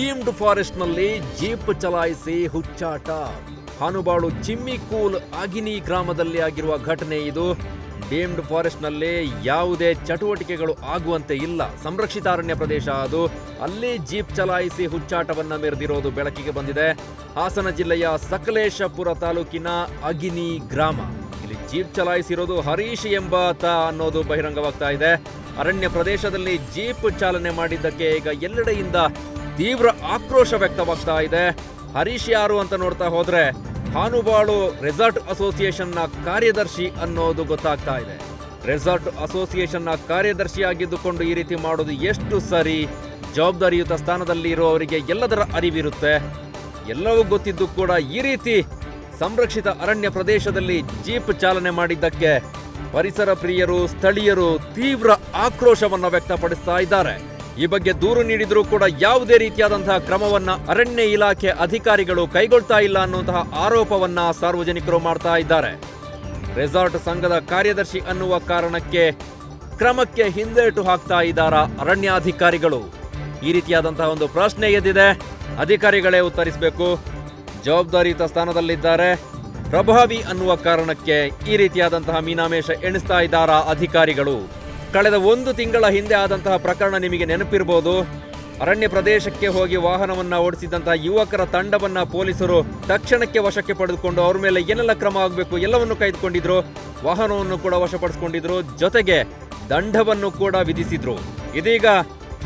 Deemed ಫಾರೆಸ್ಟ್ನಲ್ಲಿ jeep ಚಲಾಯಿಸಿ ಹುಚ್ಚಾಟ. ಹಾನುಬಾಳು ಚಿಮ್ಮಿಕೂಲ್ ಅಗಿನಿ ಗ್ರಾಮದಲ್ಲಿ ಆಗಿರುವ ಘಟನೆ ಇದು. ಡೀಮ್ಡ್ ಫಾರೆಸ್ಟ್ನಲ್ಲಿ ಯಾವುದೇ ಚಟುವಟಿಕೆಗಳು ಆಗುವಂತೆ ಇಲ್ಲ. ಸಂರಕ್ಷಿತ ಅರಣ್ಯ ಪ್ರದೇಶ ಅದು. ಅಲ್ಲಿ ಜೀಪ್ ಚಲಾಯಿಸಿ ಹುಚ್ಚಾಟವನ್ನ ಮೆರೆದಿರೋದು ಬೆಳಕಿಗೆ ಬಂದಿದೆ. ಹಾಸನ ಜಿಲ್ಲೆಯ ಸಕಲೇಶಪುರ ತಾಲೂಕಿನ ಅಗಿನಿ ಗ್ರಾಮ. ಇಲ್ಲಿ ಜೀಪ್ ಚಲಾಯಿಸಿರೋದು ಹರೀಶ್ ಎಂಬಾತ ಅನ್ನೋದು ಬಹಿರಂಗವಾಗ್ತಾ ಇದೆ. ಅರಣ್ಯ ಪ್ರದೇಶದಲ್ಲಿ ಜೀಪ್ ಚಾಲನೆ ಮಾಡಿದ್ದಕ್ಕೆ ಈಗ ಎಲ್ಲೆಡೆಯಿಂದ ತೀವ್ರ ಆಕ್ರೋಶ ವ್ಯಕ್ತವಾಗ್ತಾ ಇದೆ. ಹರೀಶ್ ಯಾರು ಅಂತ ನೋಡ್ತಾ ಹೋದ್ರೆ ಹಾನುಬಾಳು ರೆಸಾರ್ಟ್ ಅಸೋಸಿಯೇಷನ್ನ ಕಾರ್ಯದರ್ಶಿ ಅನ್ನೋದು ಗೊತ್ತಾಗ್ತಾ ಇದೆ. ರೆಸಾರ್ಟ್ ಅಸೋಸಿಯೇಷನ್ನ ಕಾರ್ಯದರ್ಶಿಯಾಗಿದ್ದುಕೊಂಡು ಈ ರೀತಿ ಮಾಡೋದು ಎಷ್ಟು ಸರಿ? ಜವಾಬ್ದಾರಿಯುತ ಸ್ಥಾನದಲ್ಲಿ ಇರುವವರಿಗೆ ಎಲ್ಲದರ ಅರಿವಿರುತ್ತೆ. ಎಲ್ಲವೂ ಗೊತ್ತಿದ್ದು ಕೂಡ ಈ ರೀತಿ ಸಂರಕ್ಷಿತ ಅರಣ್ಯ ಪ್ರದೇಶದಲ್ಲಿ ಜೀಪ್ ಚಾಲನೆ ಮಾಡಿದ್ದಕ್ಕೆ ಪರಿಸರ ಪ್ರಿಯರು, ಸ್ಥಳೀಯರು ತೀವ್ರ ಆಕ್ರೋಶವನ್ನು ವ್ಯಕ್ತಪಡಿಸ್ತಾ ಇದ್ದಾರೆ. ಈ ಬಗ್ಗೆ ದೂರು ನೀಡಿದರೂ ಕೂಡ ಯಾವುದೇ ರೀತಿಯಾದಂತಹ ಕ್ರಮವನ್ನ ಅರಣ್ಯ ಇಲಾಖೆ ಅಧಿಕಾರಿಗಳು ಕೈಗೊಳ್ತಾ ಇಲ್ಲ ಅನ್ನುವಂತಹ ಆರೋಪವನ್ನ ಸಾರ್ವಜನಿಕರು ಮಾಡ್ತಾ ಇದ್ದಾರೆ. ರೆಸಾರ್ಟ್ ಸಂಘದ ಕಾರ್ಯದರ್ಶಿ ಅನ್ನುವ ಕಾರಣಕ್ಕೆ ಕ್ರಮಕ್ಕೆ ಹಿಂದೇಟು ಹಾಕ್ತಾ ಇದ್ದಾರ ಅರಣ್ಯಾಧಿಕಾರಿಗಳು. ಈ ರೀತಿಯಾದಂತಹ ಒಂದು ಪ್ರಶ್ನೆ ಎದ್ದಿದೆ. ಅಧಿಕಾರಿಗಳೇ ಉತ್ತರಿಸಬೇಕು. ಜವಾಬ್ದಾರಿಯುತ ಸ್ಥಾನದಲ್ಲಿದ್ದಾರೆ. ಪ್ರಭಾವಿ ಅನ್ನುವ ಕಾರಣಕ್ಕೆ ಈ ರೀತಿಯಾದಂತಹ ಮೀನಾಮೇಷ ಎಣಿಸ್ತಾ ಇದ್ದಾರಾ ಅಧಿಕಾರಿಗಳು. ಕಳೆದ ಒಂದು ತಿಂಗಳ ಹಿಂದೆ ಆದಂತಹ ಪ್ರಕರಣ ನಿಮಗೆ ನೆನಪಿರಬಹುದು ಅರಣ್ಯ ಪ್ರದೇಶಕ್ಕೆ ಹೋಗಿ ವಾಹನವನ್ನು ಓಡಿಸಿದಂತಹ ಯುವಕರ ತಂಡವನ್ನ ಪೊಲೀಸರು ತಕ್ಷಣಕ್ಕೆ ವಶಕ್ಕೆ ಪಡೆದುಕೊಂಡು ಅವ್ರ ಮೇಲೆ ಏನೆಲ್ಲ ಕ್ರಮ ಆಗಬೇಕು ಎಲ್ಲವನ್ನು ಕಾಯ್ದುಕೊಂಡಿದ್ರು. ವಾಹನವನ್ನು ಕೂಡ ವಶಪಡಿಸಿಕೊಂಡಿದ್ರು. ಜೊತೆಗೆ ದಂಡವನ್ನು ಕೂಡ ವಿಧಿಸಿದ್ರು. ಇದೀಗ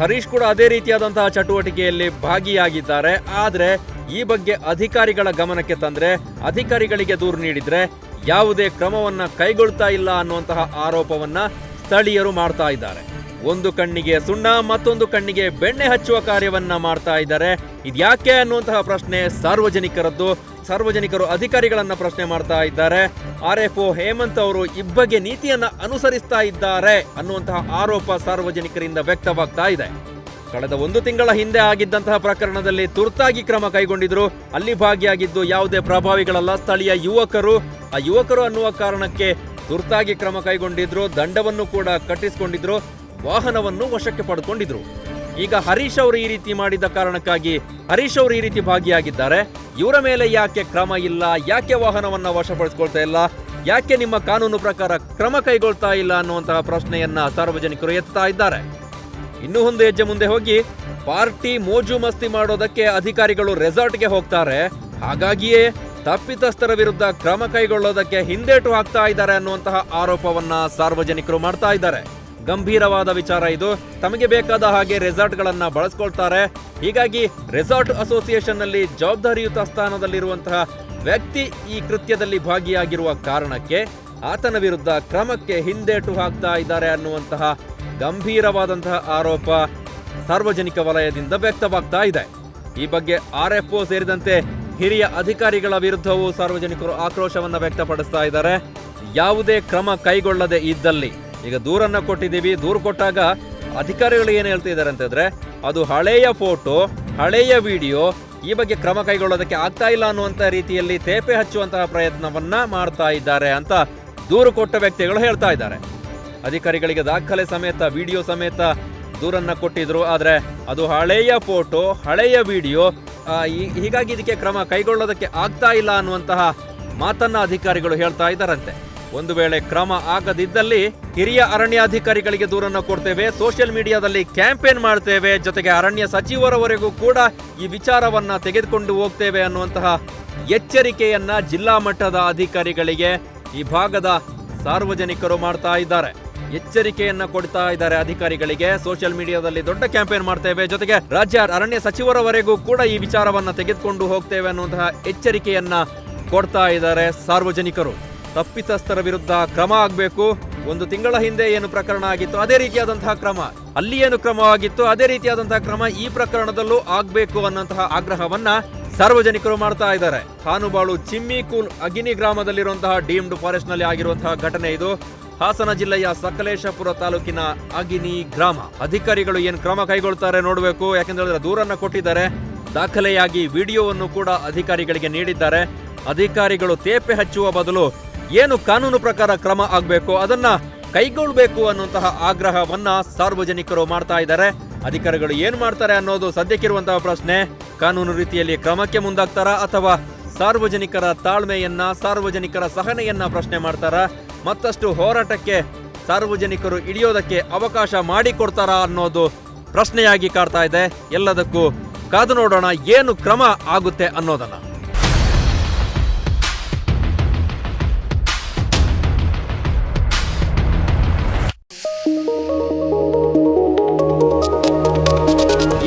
ಹರೀಶ್ ಕೂಡ ಅದೇ ರೀತಿಯಾದಂತಹ ಚಟುವಟಿಕೆಯಲ್ಲಿ ಭಾಗಿಯಾಗಿದ್ದಾರೆ. ಆದರೆ ಈ ಬಗ್ಗೆ ಅಧಿಕಾರಿಗಳ ಗಮನಕ್ಕೆ ತಂದ್ರೆ, ಅಧಿಕಾರಿಗಳಿಗೆ ದೂರು ನೀಡಿದ್ರೆ ಯಾವುದೇ ಕ್ರಮವನ್ನ ಕೈಗೊಳ್ತಾ ಇಲ್ಲ ಅನ್ನುವಂತಹ ಆರೋಪವನ್ನ ಸ್ಥಳೀಯರು ಮಾಡ್ತಾ ಇದ್ದಾರೆ. ಒಂದು ಕಣ್ಣಿಗೆ ಸುಣ್ಣ, ಮತ್ತೊಂದು ಕಣ್ಣಿಗೆ ಬೆಣ್ಣೆ ಹಚ್ಚುವ ಕಾರ್ಯವನ್ನ ಮಾಡ್ತಾ ಇದ್ದಾರೆ. ಇದ್ಯಾಕೆ ಅನ್ನುವಂತಹ ಪ್ರಶ್ನೆ ಸಾರ್ವಜನಿಕರದ್ದು. ಸಾರ್ವಜನಿಕರು ಅಧಿಕಾರಿಗಳನ್ನ ಪ್ರಶ್ನೆ ಮಾಡ್ತಾ ಇದ್ದಾರೆ. ಆರ್ ಎಫ್ ಒ ಹೇಮಂತ್ ಅವರು ಇಬ್ಬಗೆ ನೀತಿಯನ್ನ ಅನುಸರಿಸ್ತಾ ಇದ್ದಾರೆ ಅನ್ನುವಂತಹ ಆರೋಪ ಸಾರ್ವಜನಿಕರಿಂದ ವ್ಯಕ್ತವಾಗ್ತಾ ಇದೆ. ಕಳೆದ ಒಂದು ತಿಂಗಳ ಹಿಂದೆ ಆಗಿದ್ದಂತಹ ಪ್ರಕರಣದಲ್ಲಿ ತುರ್ತಾಗಿ ಕ್ರಮ ಕೈಗೊಂಡಿದ್ರು. ಅಲ್ಲಿ ಭಾಗಿಯಾಗಿದ್ದು ಯಾವುದೇ ಪ್ರಭಾವಿಗಳಲ್ಲ, ಸ್ಥಳೀಯ ಯುವಕರು. ಆ ಯುವಕರು ಅನ್ನುವ ಕಾರಣಕ್ಕೆ ತುರ್ತಾಗಿ ಕ್ರಮ ಕೈಗೊಂಡಿದ್ರು, ದಂಡವನ್ನು ಕೂಡ ಕಟ್ಟಿಸಿಕೊಂಡಿದ್ರು, ವಾಹನವನ್ನು ವಶಕ್ಕೆ ಪಡೆದುಕೊಂಡಿದ್ರು ಈಗ ಹರೀಶ್ ಅವರು ಈ ರೀತಿ ಮಾಡಿದ ಕಾರಣಕ್ಕಾಗಿ ಹರೀಶ್ ಅವರು ಈ ರೀತಿ ಭಾಗಿಯಾಗಿದ್ದಾರೆ. ಇವರ ಮೇಲೆ ಯಾಕೆ ಕ್ರಮ ಇಲ್ಲ, ಯಾಕೆ ವಾಹನವನ್ನ ವಶಪಡಿಸ್ಕೊಳ್ತಾ ಇಲ್ಲ, ಯಾಕೆ ನಿಮ್ಮ ಕಾನೂನು ಪ್ರಕಾರ ಕ್ರಮ ಕೈಗೊಳ್ತಾ ಇಲ್ಲ ಅನ್ನುವಂತಹ ಪ್ರಶ್ನೆಯನ್ನ ಸಾರ್ವಜನಿಕರು ಎತ್ತಾ ಇದ್ದಾರೆ. ಇನ್ನು ಒಂದು ಹೆಜ್ಜೆ ಮುಂದೆ ಹೋಗಿ, ಪಾರ್ಟಿ ಮೋಜು ಮಸ್ತಿ ಮಾಡೋದಕ್ಕೆ ಅಧಿಕಾರಿಗಳು ರೆಸಾರ್ಟ್ಗೆ ಹೋಗ್ತಾರೆ. ಹಾಗಾಗಿಯೇ ತಪ್ಪಿತಸ್ಥರ ವಿರುದ್ಧ ಕ್ರಮ ಕೈಗೊಳ್ಳೋದಕ್ಕೆ ಹಿಂದೇಟು ಹಾಕ್ತಾ ಇದ್ದಾರೆ ಅನ್ನುವಂತಹ ಆರೋಪವನ್ನ ಸಾರ್ವಜನಿಕರು ಮಾಡ್ತಾ ಇದ್ದಾರೆ. ಗಂಭೀರವಾದ ವಿಚಾರ ಇದು. ತಮಗೆ ಬೇಕಾದ ಹಾಗೆ ರೆಸಾರ್ಟ್ಗಳನ್ನ ಬಳಸ್ಕೊಳ್ತಾರೆ. ಹೀಗಾಗಿ ರೆಸಾರ್ಟ್ ಅಸೋಸಿಯೇಷನ್ನಲ್ಲಿ ಜವಾಬ್ದಾರಿಯುತ ಸ್ಥಾನದಲ್ಲಿರುವಂತಹ ವ್ಯಕ್ತಿ ಈ ಕೃತ್ಯದಲ್ಲಿ ಭಾಗಿಯಾಗಿರುವ ಕಾರಣಕ್ಕೆ ಆತನ ವಿರುದ್ಧ ಕ್ರಮಕ್ಕೆ ಹಿಂದೇಟು ಹಾಕ್ತಾ ಇದ್ದಾರೆ ಅನ್ನುವಂತಹ ಗಂಭೀರವಾದಂತಹ ಆರೋಪ ಸಾರ್ವಜನಿಕ ವಲಯದಿಂದ ವ್ಯಕ್ತವಾಗ್ತಾ ಇದೆ. ಈ ಬಗ್ಗೆ ಆರ್ ಎಫ್ ಸೇರಿದಂತೆ ಹಿರಿಯ ಅಧಿಕಾರಿಗಳ ವಿರುದ್ಧವೂ ಸಾರ್ವಜನಿಕರು ಆಕ್ರೋಶವನ್ನು ವ್ಯಕ್ತಪಡಿಸ್ತಾ ಇದ್ದಾರೆ. ಯಾವುದೇ ಕ್ರಮ ಕೈಗೊಳ್ಳದೆ ಇದ್ದಲ್ಲಿ ಈಗ ದೂರನ್ನು ಕೊಟ್ಟಿದ್ದೀವಿ. ದೂರು ಕೊಟ್ಟಾಗ ಅಧಿಕಾರಿಗಳು ಏನು ಹೇಳ್ತಿದ್ದಾರೆ ಅಂತಂದ್ರೆ ಅದು ಹಳೆಯ ಫೋಟೋ, ಹಳೆಯ ವಿಡಿಯೋ, ಈ ಬಗ್ಗೆ ಕ್ರಮ ಕೈಗೊಳ್ಳೋದಕ್ಕೆ ಆಗ್ತಾ ಇಲ್ಲ ಅನ್ನುವಂಥ ರೀತಿಯಲ್ಲಿ ತೇಪೆ ಹಚ್ಚುವಂತಹ ಪ್ರಯತ್ನವನ್ನ ಮಾಡ್ತಾ ಇದ್ದಾರೆ ಅಂತ ದೂರು ಕೊಟ್ಟ ವ್ಯಕ್ತಿಗಳು ಹೇಳ್ತಾ ಇದ್ದಾರೆ. ಅಧಿಕಾರಿಗಳಿಗೆ ದಾಖಲೆ ಸಮೇತ, ವಿಡಿಯೋ ಸಮೇತ ದೂರನ್ನ ಕೊಟ್ಟಿದ್ರು. ಆದರೆ ಅದು ಹಳೆಯ ಫೋಟೋ, ಹಳೆಯ ವಿಡಿಯೋ ಹೀಗಾಗಿ ಇದಕ್ಕೆ ಕ್ರಮ ಕೈಗೊಳ್ಳೋದಕ್ಕೆ ಆಗ್ತಾ ಇಲ್ಲ ಅನ್ನುವಂತಹ ಮಾತನ್ನ ಅಧಿಕಾರಿಗಳು ಹೇಳ್ತಾ ಇದ್ದಾರಂತೆ. ಒಂದು ವೇಳೆ ಕ್ರಮ ಆಗದಿದ್ದಲ್ಲಿ ಹಿರಿಯ ಅರಣ್ಯಾಧಿಕಾರಿಗಳಿಗೆ ದೂರನ್ನು ಕೊಡ್ತೇವೆ, ಸೋಷಿಯಲ್ ಮೀಡಿಯಾದಲ್ಲಿ ಕ್ಯಾಂಪೇನ್ ಮಾಡ್ತೇವೆ, ಜೊತೆಗೆ ಅರಣ್ಯ ಸಚಿವರವರೆಗೂ ಕೂಡ ಈ ವಿಚಾರವನ್ನ ತೆಗೆದುಕೊಂಡು ಹೋಗ್ತೇವೆ ಅನ್ನುವಂತಹ ಎಚ್ಚರಿಕೆಯನ್ನ ಜಿಲ್ಲಾ ಮಟ್ಟದ ಅಧಿಕಾರಿಗಳಿಗೆ ಈ ಭಾಗದ ಸಾರ್ವಜನಿಕರು ಮಾಡ್ತಾ ಇದ್ದಾರೆ. ಎಚ್ಚರಿಕೆಯನ್ನ ಕೊಡ್ತಾ ಇದ್ದಾರೆ ಅಧಿಕಾರಿಗಳಿಗೆ. ಸೋಷಿಯಲ್ ಮೀಡಿಯಾದಲ್ಲಿ ದೊಡ್ಡ ಕ್ಯಾಂಪೇನ್ ಮಾಡ್ತೇವೆ. ಜೊತೆಗೆ ರಾಜ್ಯ ಅರಣ್ಯ ಸಚಿವರವರೆಗೂ ಕೂಡ ಈ ವಿಚಾರವನ್ನ ತೆಗೆದುಕೊಂಡು ಹೋಗ್ತೇವೆ ಅನ್ನುವಂತಹ ಎಚ್ಚರಿಕೆಯನ್ನ ಕೊಡ್ತಾ ಇದ್ದಾರೆ ಸಾರ್ವಜನಿಕರು. ತಪ್ಪಿತಸ್ಥರ ವಿರುದ್ಧ ಕ್ರಮ ಆಗಬೇಕು. ಒಂದು ತಿಂಗಳ ಹಿಂದೆ ಏನು ಪ್ರಕರಣ ಆಗಿತ್ತು, ಅದೇ ರೀತಿಯಾದಂತಹ ಕ್ರಮ. ಅಲ್ಲಿ ಏನು ಕ್ರಮವಾಗಿತ್ತು ಅದೇ ರೀತಿಯಾದಂತಹ ಕ್ರಮ ಈ ಪ್ರಕರಣದಲ್ಲೂ ಆಗಬೇಕು ಅನ್ನೋಂತಹ ಆಗ್ರಹವನ್ನ ಸಾರ್ವಜನಿಕರು ಮಾಡ್ತಾ ಇದ್ದಾರೆ. ಹಾನುಬಾಳು ಚಿಮ್ಮಿಕೂಲ್ ಅಗಿನಿ ಗ್ರಾಮದಲ್ಲಿರುವಂತಹ ಡೀಮ್ಡ್ ಫಾರೆಸ್ಟ್ನಲ್ಲಿ ಆಗಿರುವಂತಹ ಘಟನೆ ಇದು. ಹಾಸನ ಜಿಲ್ಲೆಯ ಸಕಲೇಶಪುರ ತಾಲೂಕಿನ ಅಗಿನಿ ಗ್ರಾಮ. ಅಧಿಕಾರಿಗಳು ಏನು ಕ್ರಮ ಕೈಗೊಳ್ತಾರೆ ನೋಡಬೇಕು. ಯಾಕೆಂದ್ರೆ ದೂರನ್ನ ಕೊಟ್ಟಿದ್ದಾರೆ. ದಾಖಲೆಯಾಗಿ ವಿಡಿಯೋವನ್ನು ಕೂಡ ಅಧಿಕಾರಿಗಳಿಗೆ ನೀಡಿದ್ದಾರೆ. ಅಧಿಕಾರಿಗಳು ತೇಪೆ ಹಚ್ಚುವ ಬದಲು ಏನು ಕಾನೂನು ಪ್ರಕಾರ ಕ್ರಮ ಆಗಬೇಕು, ಅದನ್ನ ಕೈಗೊಳ್ಳಬೇಕು ಅನ್ನುವಂತಹ ಆಗ್ರಹವನ್ನ ಸಾರ್ವಜನಿಕರು ಮಾಡ್ತಾ ಇದ್ದಾರೆ. ಅಧಿಕಾರಿಗಳು ಏನ್ ಮಾಡ್ತಾರೆ ಅನ್ನೋದು ಸದ್ಯಕ್ಕಿರುವಂತಹ ಪ್ರಶ್ನೆ. ಕಾನೂನು ರೀತಿಯಲ್ಲಿ ಕ್ರಮಕ್ಕೆ ಮುಂದಾಗ್ತಾರಾ ಅಥವಾ ಸಾರ್ವಜನಿಕರ ತಾಳ್ಮೆಯನ್ನ, ಸಾರ್ವಜನಿಕರ ಸಹನೆಯನ್ನ ಪ್ರಶ್ನೆ ಮಾಡ್ತಾರಾ? ಮತ್ತಷ್ಟು ಹೋರಾಟಕ್ಕೆ ಸಾರ್ವಜನಿಕರು ಇಳಿಯೋದಕ್ಕೆ ಅವಕಾಶ ಮಾಡಿಕೊಡ್ತಾರಾ ಅನ್ನೋದು ಪ್ರಶ್ನೆಯಾಗಿ ಕಾಡ್ತಾ ಇದೆ. ಎಲ್ಲದಕ್ಕೂ ಕಾದು ನೋಡೋಣ ಏನು ಕ್ರಮ ಆಗುತ್ತೆ ಅನ್ನೋದನ್ನ.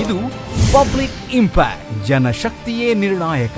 ಇದು ಪಬ್ಲಿಕ್ ಇಂಪ್ಯಾಕ್ಟ್, ಜನಶಕ್ತಿಯೇ ನಿರ್ಣಾಯಕ.